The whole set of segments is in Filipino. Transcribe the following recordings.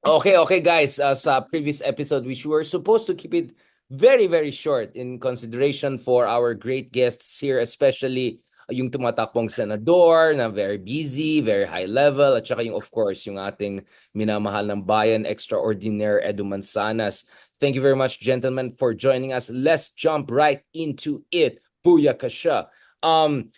Okay, okay, guys. Uh, sa previous episode, which we were supposed to keep it very, very short in consideration for our great guests here, especially yung tumatakbong senador na very busy, very high level, at saka yung, of course, yung ating minamahal ng bayan, extraordinaire Edu Manzanas. Thank you very much, gentlemen, for joining us. Let's jump right into it. Booyaka siya. Um,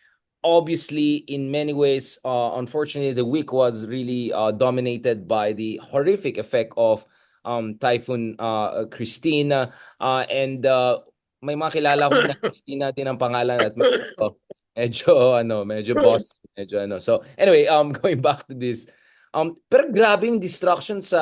obviously in many ways uh, unfortunately the week was really uh, dominated by the horrific effect of um, typhoon uh, Christina. Uh, and uh, may mga kilala ko na Christina din ang pangalan at medyo, medyo ano medyo boss medyo ano. So anyway um going back to this um pero grabe yung destruction sa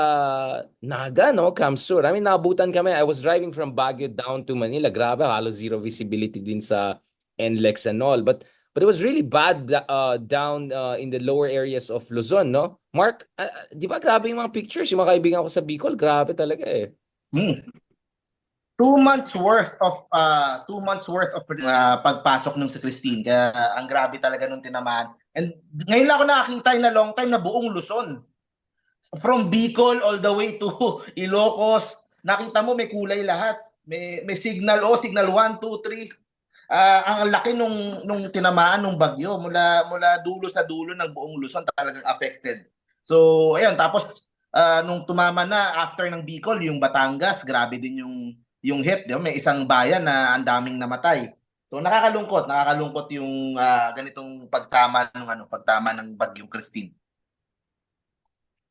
Naga no Kamsur I mean naabutan kami. I was driving from Baguio down to Manila. Grabe halos zero visibility din sa NLEX and all. But But it was really bad uh, down uh, in the lower areas of Luzon, no? Mark, uh, di ba grabe yung mga pictures? Yung mga kaibigan ko sa Bicol, grabe talaga eh. Hmm. Two months worth of uh, two months worth of uh, pagpasok nung si Christine. Kaya uh, ang grabe talaga nung tinamaan. And ngayon lang ako nakakita na long time na buong Luzon. From Bicol all the way to Ilocos, nakita mo may kulay lahat. May may signal O, signal 1, 2, 3, uh, ang laki nung nung tinamaan nung bagyo mula mula dulo sa dulo ng buong Luzon talagang affected. So ayun tapos uh, nung tumama na after ng Bicol yung Batangas grabe din yung yung hit, di ba? May isang bayan na ang daming namatay. So nakakalungkot, nakakalungkot yung uh, ganitong pagtama ng ano, pagtama ng bagyong Christine.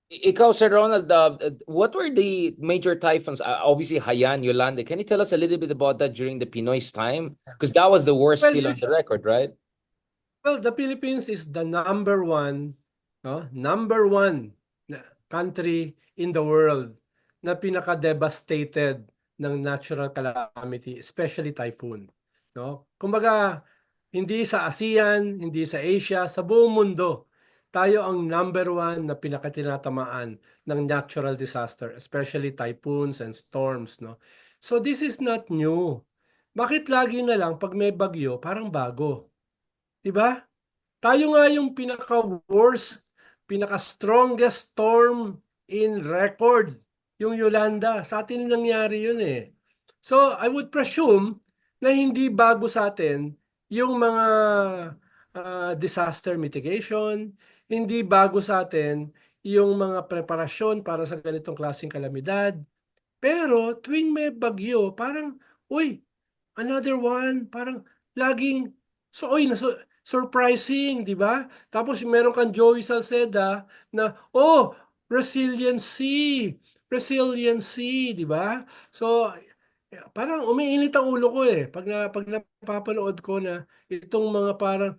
Ikaw, Sir Ronald, uh, what were the major typhoons? Uh, obviously, Haiyan, Yolanda. Can you tell us a little bit about that during the Pinoy's time? Because that was the worst Well, still on the record, right? Well, the Philippines is the number one, no? number one country in the world na pinaka-devastated ng natural calamity, especially typhoon. No? Kumbaga, hindi sa ASEAN, hindi sa Asia, sa buong mundo, tayo ang number one na pinakatinatamaan ng natural disaster, especially typhoons and storms. No? So this is not new. Bakit lagi na lang pag may bagyo, parang bago? 'Di ba? Tayo nga yung pinaka-worst, pinaka-strongest storm in record, yung Yolanda. Sa atin nangyari yun eh. So, I would presume na hindi bago sa atin yung mga uh, disaster mitigation, hindi bago sa atin yung mga preparasyon para sa ganitong klaseng kalamidad. Pero tuwing may bagyo, parang, uy, another one, parang laging, so, uy, naso, surprising, di ba? Tapos meron kang Joey Salceda na, oh, resiliency, resiliency, di ba? So, parang umiinit ang ulo ko eh. Pag, na, pag napapanood ko na itong mga parang,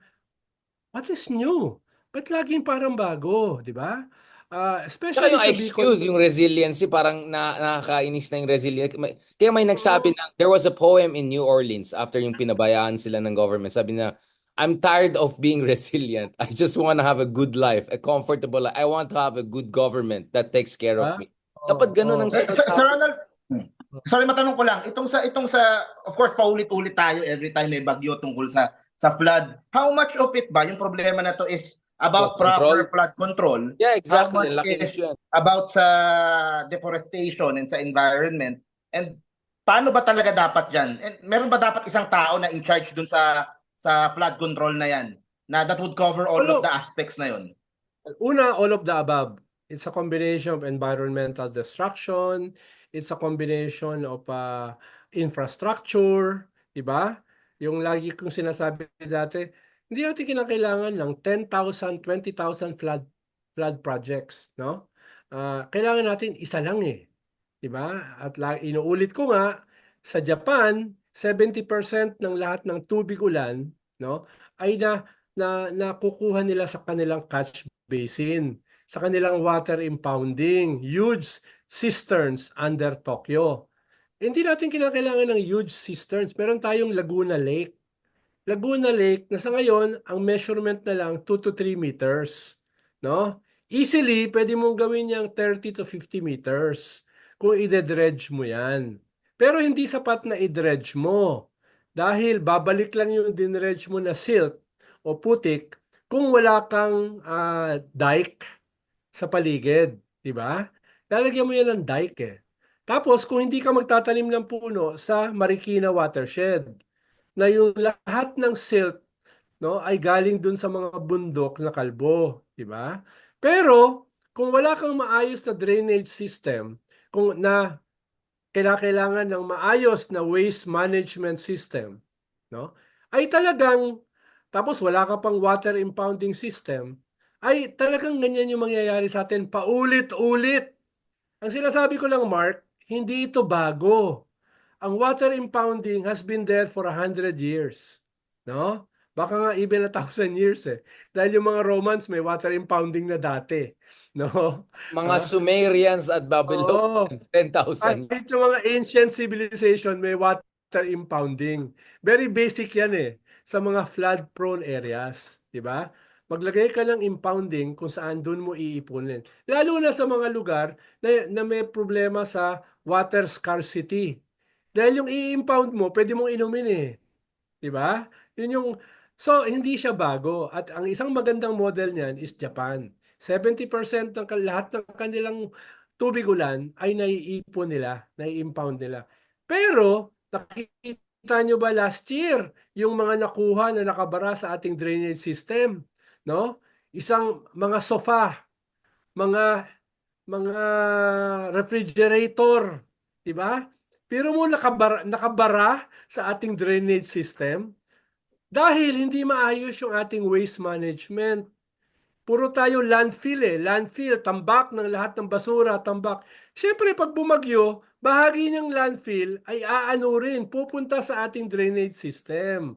what is new? Ba't laging parang bago, di ba? Uh, especially Saka yung excuse, yung resiliency, parang na, nakakainis na yung resiliency. Kaya may nagsabi na, there was a poem in New Orleans after yung pinabayaan sila ng government. Sabi na, I'm tired of being resilient. I just want to have a good life, a comfortable life. I want to have a good government that takes care of me. Dapat ganun ang Eh, Sir, Sir Ronald, sorry matanong ko lang, itong sa itong sa of course paulit-ulit tayo every time may bagyo tungkol sa sa flood. How much of it ba yung problema na to is about Flood proper control? flood control? Yeah, How exactly. much Laki is yan. about sa deforestation and sa environment? And paano ba talaga dapat diyan? And meron ba dapat isang tao na in charge dun sa sa flood control na yan? Na that would cover all Wala. of the aspects na yon. Una, all of the above. It's a combination of environmental destruction, it's a combination of uh, infrastructure, di ba? Yung lagi kong sinasabi dati, hindi natin kinakailangan ng 10,000, 20,000 flood flood projects, no? Ah, kailangan natin isa lang eh. Di ba? At inuulit ko nga, sa Japan, 70% ng lahat ng tubig ulan, no, ay na na nakukuha nila sa kanilang catch basin, sa kanilang water impounding, huge cisterns under Tokyo. Hindi natin kinakailangan ng huge cisterns. Meron tayong Laguna Lake. Laguna Lake na sa ngayon, ang measurement na lang 2 to 3 meters. No? Easily, pwede mong gawin yung 30 to 50 meters kung i-dredge mo yan. Pero hindi sapat na i-dredge mo. Dahil babalik lang yung dinredge mo na silt o putik kung wala kang ah, dike sa paligid, di ba? lalagyan mo yan ng dike eh. Tapos kung hindi ka magtatanim ng puno sa Marikina watershed, na yung lahat ng silt no ay galing dun sa mga bundok na kalbo, di ba? Pero kung wala kang maayos na drainage system, kung na kailangan ng maayos na waste management system, no? Ay talagang tapos wala ka pang water impounding system, ay talagang ganyan yung mangyayari sa atin paulit-ulit. Ang sinasabi ko lang, Mark, hindi ito bago. Ang water impounding has been there for a hundred years. No? Baka nga even a thousand years eh. Dahil yung mga Romans may water impounding na dati. No? Mga Ah. Sumerians at. Babylonians, 10,000. Kahit yung mga ancient civilization may water impounding. Very basic yan eh sa mga flood prone areas, di ba? Maglagay ka ng impounding kung saan doon mo iipunin. Lalo na sa mga lugar na, na may problema sa water scarcity. Dahil yung i-impound mo, pwede mong inumin eh. Di ba? Yun yung So hindi siya bago at ang isang magandang model niyan is Japan. 70% ng lahat ng kanilang tubig ulan ay naiipon nila, nai-impound nila. Pero nakita nyo ba last year yung mga nakuha na nakabara sa ating drainage system, no? Isang mga sofa, mga mga refrigerator, 'di ba? Pero mo nakabara, nakabara sa ating drainage system dahil hindi maayos yung ating waste management. Puro tayo landfill eh. Landfill, tambak ng lahat ng basura, tambak. Siyempre, pag bumagyo, bahagi ng landfill ay aano rin, pupunta sa ating drainage system.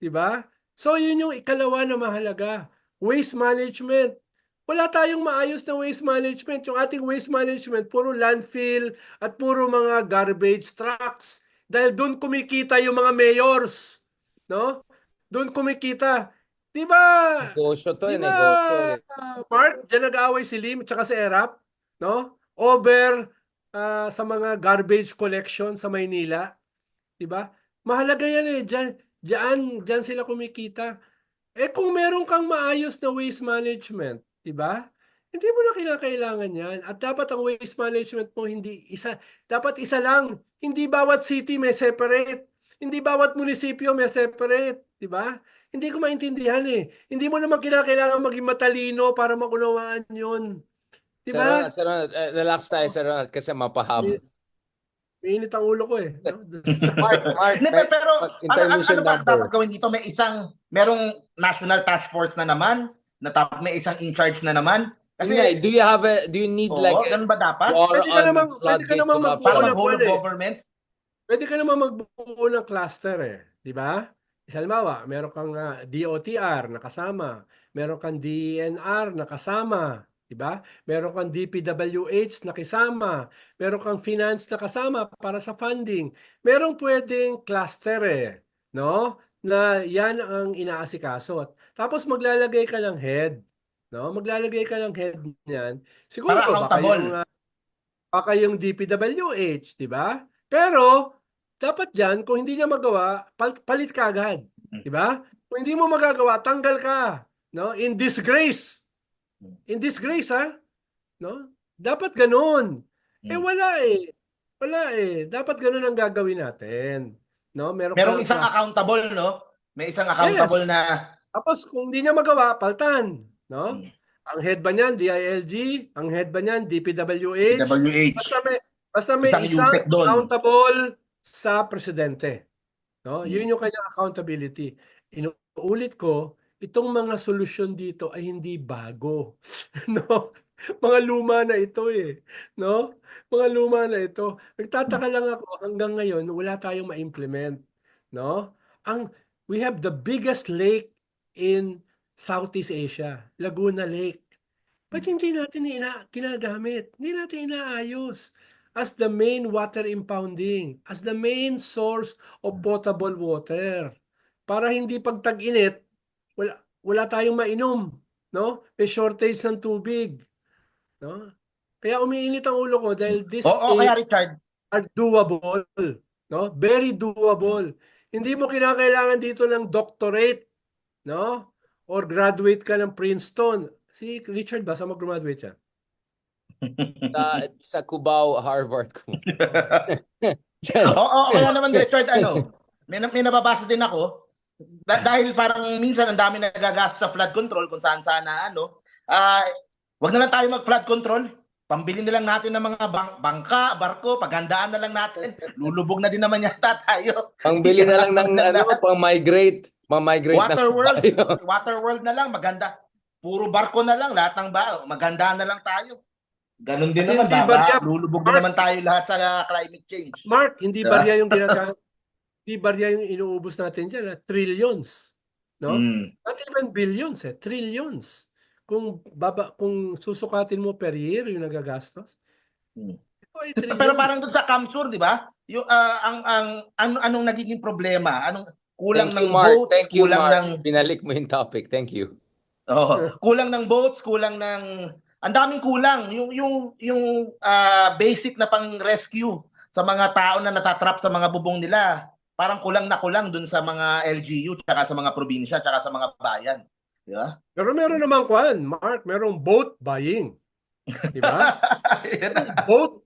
Diba? So, yun yung ikalawa na mahalaga. Waste management. Wala tayong maayos na waste management. Yung ating waste management, puro landfill at puro mga garbage trucks. Dahil doon kumikita yung mga mayors. No? Doon kumikita. Di ba? Negosyo to, Di eh, ba, negosyo. eh. Mark, dyan nag-aaway si Lim at si Erap, no? Over ah, sa mga garbage collection sa Maynila. Di ba? Mahalaga yan eh. Diyan, diyan, diyan sila kumikita. Eh kung meron kang maayos na waste management, di ba? Hindi mo na kinakailangan yan. At dapat ang waste management mo hindi isa, dapat isa lang. Hindi bawat city may separate. Hindi bawat munisipyo may separate, di ba? Hindi ko maintindihan eh. Hindi mo naman kinakailangan maging matalino para maunawaan yun. Di Sir ba? Ronald, Sir Ronald, eh, relax tayo, Sir Ronald, kasi mapahaba. Mainit ang ulo ko eh. Mark, Mark, pero pag ano, ano, ano ba dapat gawin dito? May isang, merong national task force na naman, na dapat may isang in charge na naman. Kasi, do you have a, do you need oo, like ganun ba dapat? Pwede ka on namang- pwede ka corruption? magbuo Para ng- mag-whole of government? Pwede ka naman magbuo ng cluster eh. Di ba? Halimbawa, meron kang ah, DOTR na kasama. Meron kang DENR na kasama. Di ba? Meron kang DPWH na kasama. Meron kang finance na kasama para sa funding. Meron pwedeng cluster eh. No? Na yan ang inaasikaso. At Tapos maglalagay ka ng head. No? Maglalagay ka ng head niyan. Siguro Para baka accountable. yung, ah, baka yung DPWH, di ba? Pero dapat diyan kung hindi niya magawa, pal- palit ka agad, Mm. di ba? Kung hindi mo magagawa, tanggal ka, no? In disgrace. In disgrace, ha? No? Dapat ganoon. Eh Mm. wala eh. Wala eh. Dapat ganoon ang gagawin natin. No? Meron Merong isang accountable, no? May isang accountable na Tapos kung hindi niya magawa, paltan, no? Ang head ba niyan DILG, ang head ba niyan DPWH, WH. Basta may, basta may Isang isang, accountable sa presidente. No? Hmm. Yun yung kanyang accountability. Inuulit ko, itong mga solusyon dito ay hindi bago. no? Mga luma na ito eh. No? Mga luma na ito. Nagtataka lang ako hanggang ngayon wala tayong ma-implement. No? Ang we have the biggest lake in Southeast Asia, Laguna Lake. Ba't hindi natin ina ginagamit? Hindi natin inaayos as the main water impounding, as the main source of potable water. Para hindi pag tag-init, wala, wala tayong mainom. No? May shortage ng tubig. No? Kaya umiinit ang ulo ko dahil this Oo, is kaya Richard, are doable. No? Very doable. Hindi mo kinakailangan dito ng doctorate, no? Or graduate ka ng Princeton. Si Richard ba, saan mag-graduate siya? sa, sa Cubao, Harvard. Oo, oo, kaya naman Richard, ano, may, may nababasa din ako, da- dahil parang minsan ang dami nagagastos sa flood control kung saan saan na ano, ah, wag na lang tayo mag-flood control. Pambili na lang natin ng mga bang- bangka, barko, paghandaan na lang natin. Lulubog na din naman yata tayo. Pangbili na lang ng ano, pang-migrate. Pang-migrate na Water World, tayo. Water World na lang, maganda. Puro barko na lang, lahat ng ba, maganda na lang tayo. Ganon din Kasi naman, baba, lulubog din naman tayo lahat sa uh, climate change. Mark, hindi Diba? barya yung ginagamit. hindi barya yung inuubos natin dyan. ah. Trillions. No? Mm. Not even billions eh. Trillions. Kung baba, kung susukatin mo per year yung nagagastos. Ito ay Pero parang doon sa Kamsur, di ba? Yung ah, ang ang ano anong nagiging problema? Anong kulang Thank ng you, Mark. boats, Thank you, kulang Mark. ng Binalik mo yung topic. Thank you. oh, kulang ng boats, kulang ng ang daming kulang. Yung yung yung ah, basic na pang-rescue sa mga tao na natatrap sa mga bubong nila. Parang kulang na kulang dun sa mga LGU tsaka sa mga probinsya tsaka sa mga bayan. Di ba? Pero meron naman kwan, Mark, merong boat buying. Di ba? Yan na. boat.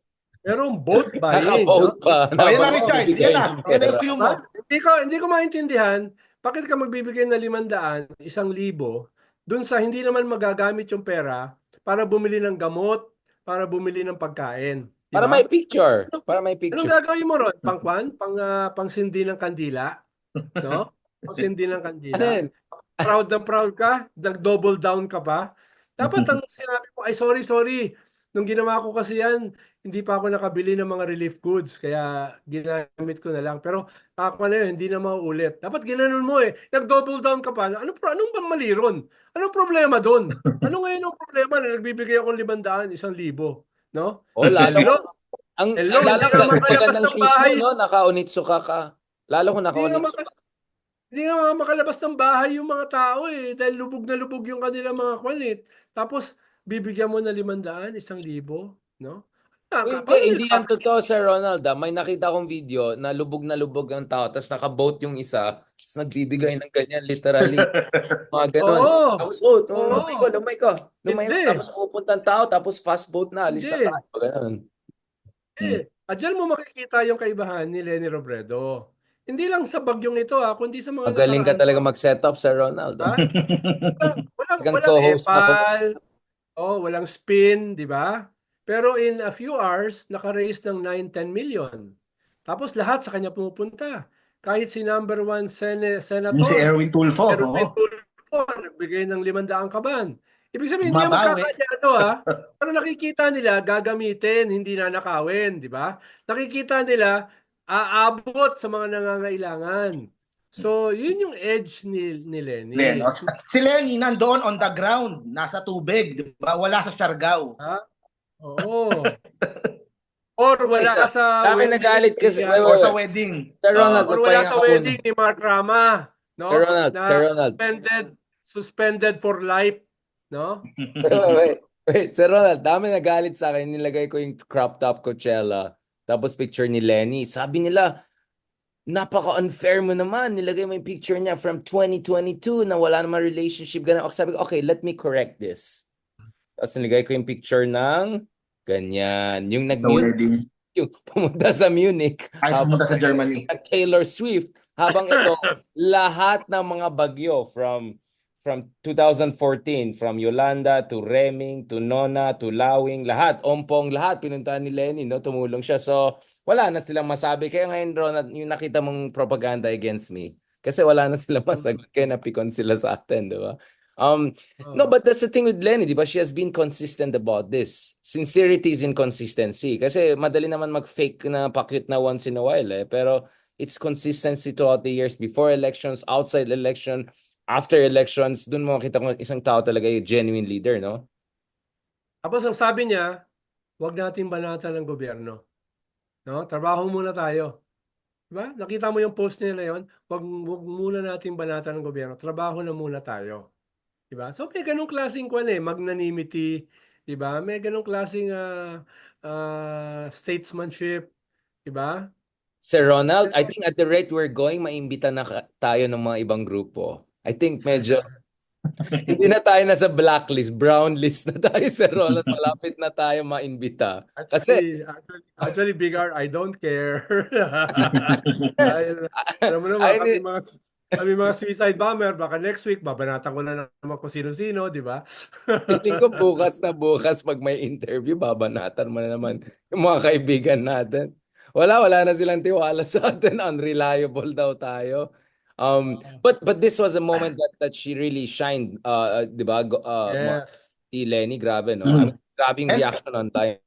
Merong boat. Naka-vote no? pa. Oh, yan na, Richard. Yan na. Yan na yung mo. Hindi ko hindi ko maintindihan bakit ka magbibigay ng limandaan, isang libo, dun sa hindi naman magagamit yung pera para bumili ng gamot, para bumili ng pagkain. Di Para ba? may picture. Para may Anong picture. gagawin mo ron? Pangkwan? Pang, ah, pangsindi ng kandila? No? Pangsindi ng kandila? Ano yun? Proud na proud ka? Nag-double down ka pa? Dapat ang sinabi ko, ay sorry, sorry. Nung ginawa ko kasi yan, hindi pa ako nakabili ng mga relief goods. Kaya ginamit ko na lang. Pero ako na yun, hindi na mauulit. Dapat ginanon mo eh. Nag-double down ka pa. Ano, pro- anong bang mali ron? Anong problema doon? Ano ngayon ang problema na nagbibigay ako ng limandaan, isang libo? No? Oh, lalo. Hello? Ang Hello, lalo ko ka magandang ng shoes mo, no? Naka-onitsuka ka. Lalo kung Hindi nga, naka-onitsuka. maka- hindi nga mga makalabas ng bahay yung mga tao eh. Dahil lubog na lubog yung kanilang mga kwanit. Tapos, bibigyan mo na limandaan, isang libo. No? Ah, Hindi, hindi yan totoo, Sir Ronald. ah. May nakita akong video na lubog na lubog ang tao, tapos naka-boat yung isa, tapos nagbibigay ng ganyan, literally. Mga ganun. Oo. Tapos, oh, oh Oo. lumay ko, lumay ko. Lumay ko. Hindi. Tapos pupunta ang tao, tapos fast boat na, alis na Hindi. tayo. Ganun. Eh, at dyan mo makikita yung kaibahan ni Lenny Robredo. Hindi lang sa bagyong ito ah, kundi sa mga Magaling ka nakaraan talaga mag-set up, Sir Ronald. Ha? ah. Walang, walang, Talagang walang co-host na ako. epal. Oh, walang spin, di ba? Pero in a few hours, naka-raise ng 9-10 million. Tapos lahat sa kanya pumupunta. Kahit si number one Yung senator, si Erwin Tulfo. may tulpo, nagbigay ng 500 kaban. Ibig sabihin, hindi Mabawi. naman kakadyado ha. Pero nakikita nila, gagamitin, hindi na nakawin, di ba? Nakikita nila, aabot sa mga nangangailangan. So, yun yung edge ni, ni Lenny. Len, si Lenny nandoon on the ground, nasa tubig, di ba? Wala sa Siargao. Oo. Or wala Isa, ka sa dami wedding nagalit kasi- wait, Or sa wait. wedding. Sir Ronald, or wala magpahinga sa ka muna. wedding ni Mark Rama, no? Sir Ronald, na Sir Ronald. suspended suspended for life, no? wait, wait, wait, Sir Ronald, dami nagalit sa akin. Nilagay ko yung crop top Coachella. Tapos picture ni Lenny. Sabi nila, napaka-unfair mo naman. Nilagay mo yung picture niya from 2022 na wala naman relationship. Ganun. Ako sabi ko, okay, let me correct this. Tapos nilagay ko yung picture ng ganyan. Yung nag Sa wedding. yung pumunta sa Munich. Ay, habang pumunta sa Germany. Taylor Swift. Habang ito, lahat ng mga bagyo from from 2014, from Yolanda to Reming to Nona to Lawing, lahat, Ompong, lahat pinuntahan ni Lenny, no? Tumulong siya. So, wala na silang masabi. Kaya ngayon, Ronald, yung nakita mong propaganda against me. Kasi wala na silang masagot. Kaya napikon sila sa atin, di ba? Um, No, but that's the thing with Lenny, di ba? She has been consistent about this. Sincerity is in consistency. Kasi madali naman mag-fake na pakit na once in a while eh. Pero it's consistency throughout the years before elections, outside election, after elections. Doon mo makita kung isang tao talaga yung genuine leader, no? Tapos ang sabi niya, huwag natin banatan ng gobyerno. No? Trabaho muna tayo. Diba? Nakita mo yung post niya na yun? Huwag, huwag muna natin banatan ng gobyerno. Trabaho na muna tayo. Diba? So may ganong klaseng kwan eh, magnanimity, diba? May ganong klaseng ah, ah, statesmanship, diba? Sir Ronald, I think at the rate we're going, maimbita na ka- tayo ng mga ibang grupo. I think medyo Hindi na tayo nasa blacklist, brown list na tayo, Sir Ronald. Malapit na tayo maimbita. Kasi, Actually, actually, actually, Big R, I don't care. Dahil, alam mo naman, I kami mga, kami mga suicide bomber, baka next week, babanatan ko na naman kung sino-sino, di ba? feeling ko bukas na bukas pag may interview, babanatan mo na naman yung mga kaibigan natin. Wala, wala na silang tiwala sa atin. Unreliable daw tayo. Um, but but this was a moment that that she really shined, uh, uh, 'di ba? Uh, Yes. si Lenny, grabe, no? Mm. I mean, grabe yung And- reaction on time.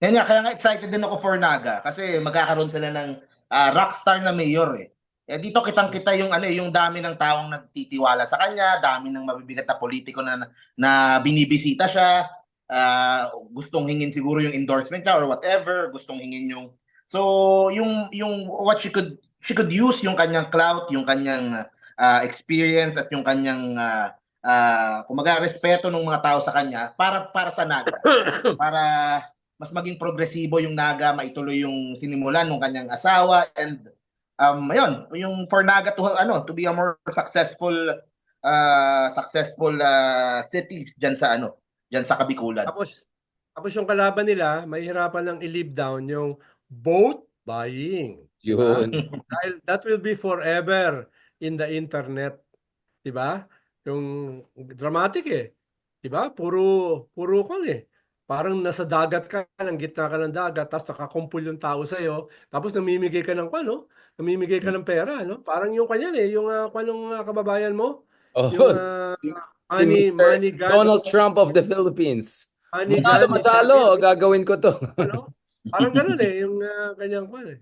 Yan nga, kaya nga excited din ako for Naga kasi magkakaroon sila ng ah, rockstar na mayor eh. Eh, dito kitang-kita yung ano eh, yung dami ng taong nagtitiwala sa kanya, dami ng mabibigat na politiko na na binibisita siya, ah, gustong hingin siguro yung endorsement niya or whatever, gustong hingin yung So, yung yung what she could she could use yung kanyang clout, yung kanyang ah, experience at yung kanyang uh, kumaga respeto ng mga tao sa kanya para para sa Naga. Para mas maging progresibo yung Naga, maituloy yung sinimulan ng kanyang asawa and um ayun, yung for Naga to ano, to be a more successful uh, successful uh, city diyan sa ano, diyan sa Kabikulan. Tapos, tapos yung kalaban nila, mahihirapan lang i-live down yung vote buying. Yun. Dahil that will be forever in the internet. 'Di ba? Yung dramatic eh. 'Di ba? Puro puro kon eh. Parang nasa dagat ka, ng gitna ka ng dagat, tapos nakakumpul yung tao sa iyo, tapos namimigay ka ng ano? Namimigay ka ng pera, no? Parang yung kanyan eh, yung uh, kanong uh, kababayan mo, Oh, yung uh, si, si money, Mr. money God, Donald Trump of the Philippines. money Matalo, God, matalo, gagawin ko to. ano? Parang ganun eh, yung uh, kanyang kwan eh.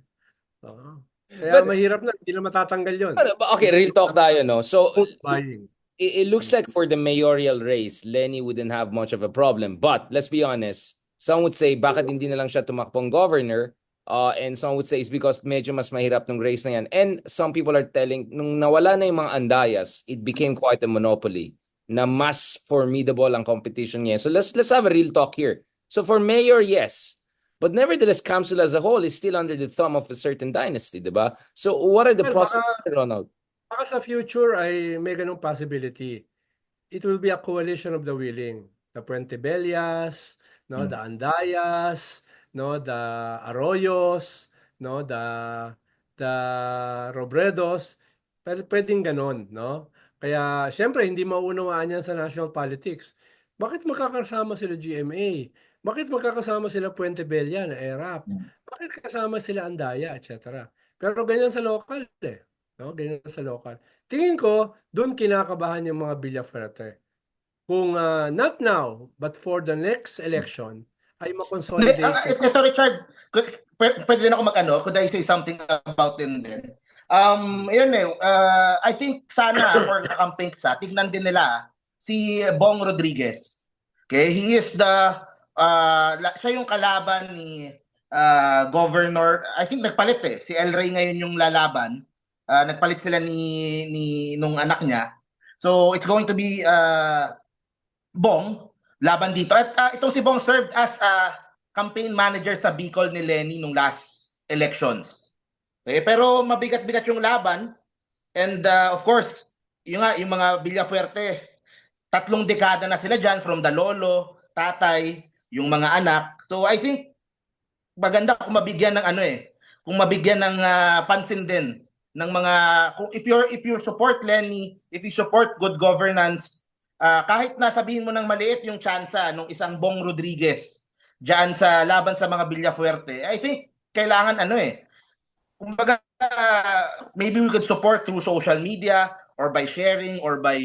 Oo. Kaya But- mahirap na, hindi na matatanggal yun. Ano Okay, real talk tayo, no? So, Vote buying. It, it looks like for the mayoral race, Lenny wouldn't have much of a problem. But let's be honest, some would say bakit hindi na lang siya tumakbong governor? Uh, and some would say it's because medyo mas mahirap ng race na yan. And some people are telling, nung nawala na yung mga andayas, it became quite a monopoly na mas formidable ang competition niya. So let's let's have a real talk here. So for mayor, yes. But nevertheless, Council as a whole is still under the thumb of a certain dynasty, di ba? So what are the Well, prospects, Ronald? Baka sa future ay may ganong possibility. It will be a coalition of the willing. The Puente Bellas, no, Hmm. the Andayas, no, the Arroyos, no, the the Robredos. Pero pwedeng ganon, no? Kaya syempre hindi maunawaan yan sa national politics. Bakit magkakasama sila GMA? Bakit magkakasama sila Puente Bella na ERAP? Hmm. Bakit kasama sila Andaya, etc. Pero ganyan sa local eh. No? Ganyan sa local. Tingin ko, doon kinakabahan yung mga Villafuerte. Kung ah, not now, but for the next election, ay makonsolidate. ah, ito, ito, Richard, pwede din ako mag-ano, could I say something about it then? Um, ayun eh, uh, I think sana for kakamping sa, tignan din nila si Bong Rodriguez. Okay, he is the, uh, siya yung kalaban ni uh, Governor, I think nagpalit eh, si El Rey ngayon yung lalaban. Uh, nagpalit sila ni, ni nung anak niya. So it's going to be uh, Bong laban dito. At ah, itong si Bong served as a campaign manager sa Bicol ni Lenny nung last elections. Okay, pero mabigat-bigat yung laban. And uh, of course, yung nga, yung mga Villafuerte, tatlong dekada na sila dyan from the lolo, tatay, yung mga anak. So I think maganda kung mabigyan ng ano eh, kung mabigyan ng ah, pansin din ng mga kung if you if you support Lenny, if you support good governance, Ah, kahit na sabihin mo ng maliit yung tsansa nung isang Bong Rodriguez diyan sa laban sa mga Villafuerte, I think kailangan ano eh. Kumbaga ah, maybe we could support through social media or by sharing or by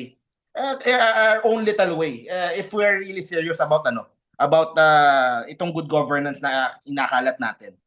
uh, our own little way uh, if we're really serious about ano about uh, itong good governance na inakalat natin.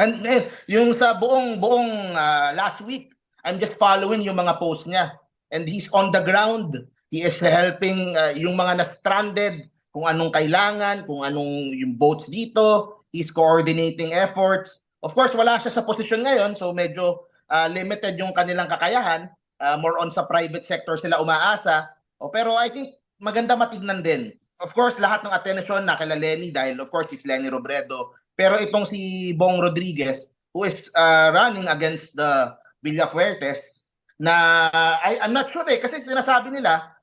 And eh, yung sa buong buong ah, last week, I'm just following yung mga posts niya and he's on the ground He is helping uh, yung mga na-stranded, kung anong kailangan, kung anong yung boats dito. He's coordinating efforts. Of course, wala siya sa posisyon ngayon, so medyo uh, limited yung kanilang kakayahan. Uh, more on sa private sector sila umaasa. O, pero I think maganda matignan din. Of course, lahat ng attention na kila Lenny dahil of course it's Lenny Robredo. Pero itong si Bong Rodriguez who is uh, running against the Villafuertes na I, I'm not sure eh kasi sinasabi nila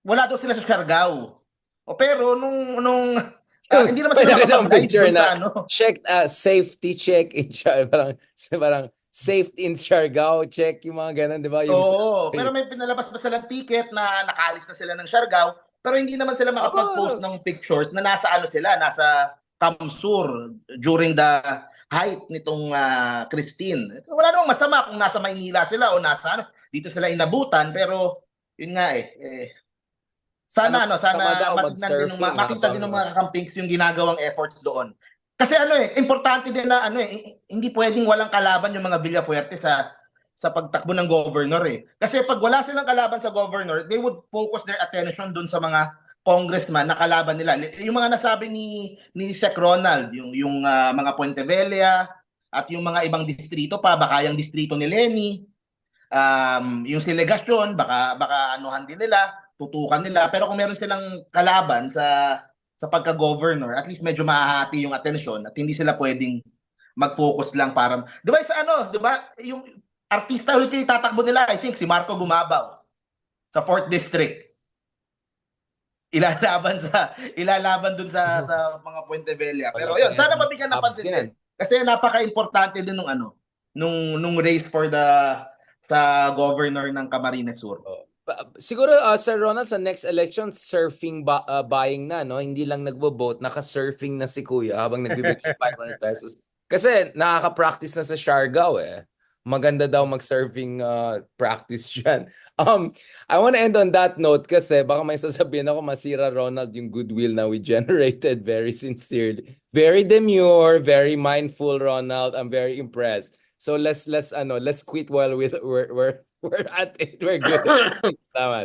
wala daw sila sa Siargao. O pero nung nung ah, hindi naman sila dun na- ano. Check, uh, safety check in Char, parang, parang safe in Siargao, check yung mga ganun, di ba? Yung, Oo, pero may pinalabas pa silang ticket na nakaalis na sila ng Siargao, pero hindi naman sila makapag-post ng pictures na nasa ano sila, nasa Kamsur during the height nitong ah, Christine. Wala namang masama kung nasa Maynila sila o nasa ano, dito sila inabutan, pero yun nga eh, eh sana ano, Tama sana matignan din ng, mag-surfing, makita din ng mga kakampings yung ginagawang efforts doon. Kasi ano eh, importante din na ano eh, hindi pwedeng walang kalaban yung mga Villafuerte sa sa pagtakbo ng governor eh. Kasi pag wala silang kalaban sa governor, they would focus their attention dun sa mga congressman na kalaban nila. Yung mga nasabi ni ni Sec Ronald, yung yung ah, mga Puente Vella at yung mga ibang distrito pa, baka yung distrito ni Lenny, um, yung selegasyon, baka baka anuhan din nila, tutukan nila. Pero kung meron silang kalaban sa sa pagka-governor, at least medyo mahahati yung attention at hindi sila pwedeng mag-focus lang para... Di ba sa ano, di ba, yung artista ulit yung itatakbo nila, I think, si Marco Gumabaw sa 4th District. Ilalaban sa ilalaban dun sa sa mga Puente Vella. Pero yun, sana mabigyan ng pansin din. Kasi napaka-importante din nung ano, nung nung race for the sa governor ng Camarines Sur. Pa- Siguro uh, Sir Ronald sa next election surfing ba- uh, buying na no hindi lang nagbo-vote naka-surfing na si Kuya habang nagbibigay 500 pesos kasi nakaka-practice na sa Siargao eh maganda daw mag-surfing uh, practice diyan um I want to end on that note kasi baka may sasabihin ako masira Ronald yung goodwill na we generated. Very sincerely very demure very mindful Ronald. I'm very impressed. So let's let's ano let's quit while we we're we're, we're at it. We're good. Tama.